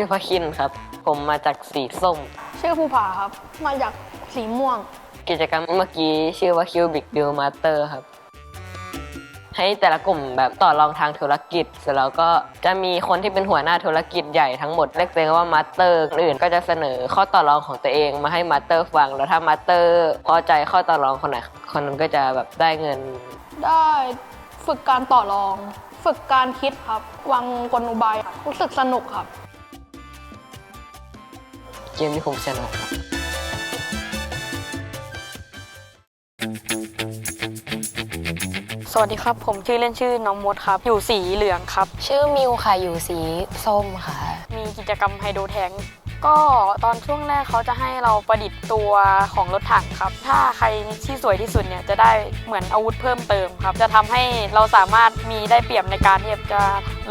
ชื่อพระคินครับ ผมมาจากสีส้ม ชื่อภูผาครับ มาจากสีม่วง กิจกรรมเมื่อกี้ชื่อว่า Cubic Deal Master ครับ ให้แต่ละกลุ่มแบบต่อรองทางธุรกิจ เสร็จแล้วก็จะมีคนที่เป็นหัวหน้าธุรกิจใหญ่ทั้งหมดเรียกตัวเองว่ามาสเตอร์คนอื่นก็จะเสนอข้อต่อรองของตัวเองมาให้มาสเตอร์ฟัง แล้วถ้ามาสเตอร์พอใจข้อต่อรองคนไหนคนนั้นก็จะแบบได้เงิน ได้ฝึกการต่อรอง ฝึกการคิดครับวางกลอุบายครับรู้สึกสนุกครับเกมที่ผมชนะครับ สวัสดีครับ ผมชื่อเล่นชื่อน้องมดครับ อยู่สีเหลืองครับ ชื่อมิวค่ะ อยู่สีส้มค่ะ มีกิจกรรมไฮโดรแทง ก็ตอนช่วงแรกเขาจะให้เราประดิษฐ์ตัวของรถถังครับ ถ้าใครที่สวยที่สุดเนี่ยจะได้เหมือนอาวุธเพิ่มเติมครับ จะทำให้เราสามารถมีได้เปรียบในการที่จะ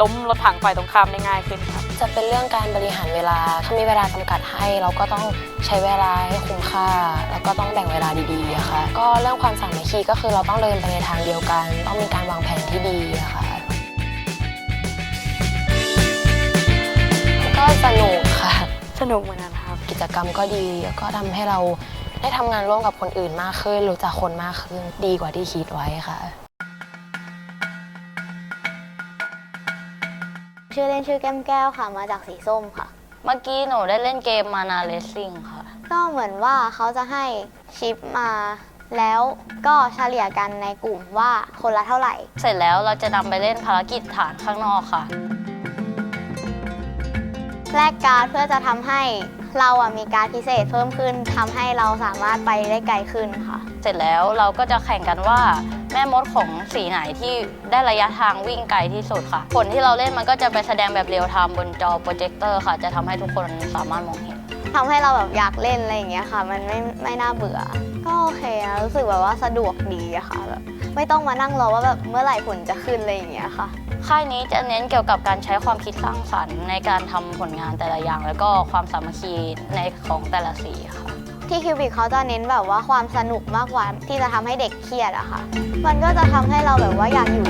ล้มรถถังฝ่ายตรงข้ามได้ง่ายขึ้นครับ จะเป็นเรื่องการบริหารเวลา ถ้ามีเวลาจำกัดให้ เราก็ต้องใช้เวลาให้คุ้มค่า แล้วก็ต้องแบ่งเวลาดีๆค่ะ ก็เรื่องความสามัคคีก็คือเราต้องเดินไปในทางเดียวกัน ต้องมีการวางแผนที่ดีค่ะ สนุกเหมือนกันครับ กิจกรรมก็ดีแล้วก็ทำให้เราได้ทำงานร่วมกับคนอื่นมากขึ้น รู้จักคนมากขึ้นดีกว่าที่คิดไว้ค่ะ ชื่อเล่นชื่อแก้มแก้วค่ะ มาจากสีส้มค่ะ เมื่อกี้หนูได้เล่นเกมมานาเลสซิ่งค่ะ ก็เหมือนว่าเขาจะให้ชิปมา แล้วก็เฉลี่ยกันในกลุ่มว่าคนละเท่าไหร่ เสร็จแล้วเราจะนำไปเล่นภารกิจฐานข้างนอกค่ะ แลกการ์ดเพื่อจะทำให้เราอะมีการดพิเศษเพิ่มขึ้นทำให้เราสามารถไปได้ไกลขึ้นค่ะ เสร็จแล้วเราก็จะแข่งกันว่าแม่มดของสีไหนที่ได้ระยะทางวิ่งไกลที่สุดค่ะ ผลที่เราเล่นมันก็จะไปแสดงแบบเรียลไทม์บนจอโปรเจคเตอร์ค่ะ จะทำให้ทุกคนสามารถมองเห็นทำให้เราแบบอยากเล่นอะไรอย่างเงี้ยค่ะ มันไม่ไม่น่าเบื่อ ก็โอเคนะรู้สึกแบบว่าสะดวกดีอะค่ะแบบไม่ต้องมานั่งรอว่าแบบเมื่อไหร่ผลจะขึ้นอะไรอย่างเงี้ยค่ะ ค่ายนี้จะเน้นเกี่ยวกับการใช้ความคิดสร้างสรรค์ในการทำผลงานแต่ละอย่าง แล้วก็ความสามัคคีในของแต่ละสีค่ะ ที่คิวบิกเขาจะเน้นแบบว่าความสนุกมากกว่าที่จะทำให้เด็กเครียดอะค่ะ มันก็จะทำให้เราแบบว่าอยากอยู่